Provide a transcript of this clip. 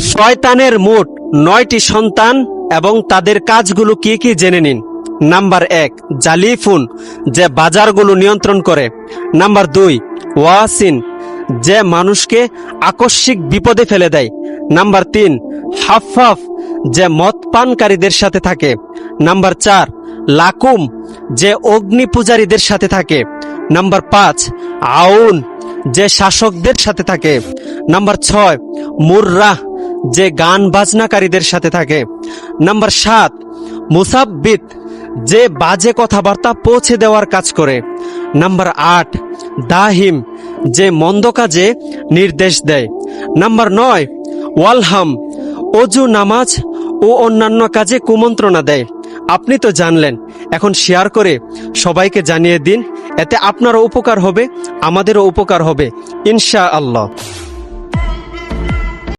শয়তানের মোট নয়টি সন্তান এবং তাদের কাজগুলো কি কি জেনে নিন। নাম্বার এক, জালিফুন, যে বাজারগুলো নিয়ন্ত্রণ করে। নাম্বার দুই, ওয়াসিন, যে মানুষকে আকস্মিক বিপদে ফেলে দেয়। নাম্বার তিন হাফাফ যে মদ পানকারীদের সাথে থাকে। নাম্বার চার, লাকুম, যে অগ্নি পূজারীদের সাথে থাকে। নাম্বার পাঁচ, আউন যে শাসকদের সাথে থাকে। নাম্বার ছয়, মুর্রাহ, যে গান বাজনাকারীদের সাথে থাকে। নাম্বার সাত, মুসাব্বিত, যে বাজে কথাবার্তা পৌঁছে দেওয়ার কাজ করে। নাম্বার আট, দাহিম, যে মন্দ কাজে নির্দেশ দেয়। নাম্বার নয়, ওয়ালহাম, অজু নামাজ ও অন্যান্য কাজে কুমন্ত্রণা দেয়। আপনি তো জানলেন, এখন শেয়ার করে সবাইকে জানিয়ে দিন এতে আপনারও উপকার হবে আমাদেরও উপকার হবে ইনশা আল্লাহ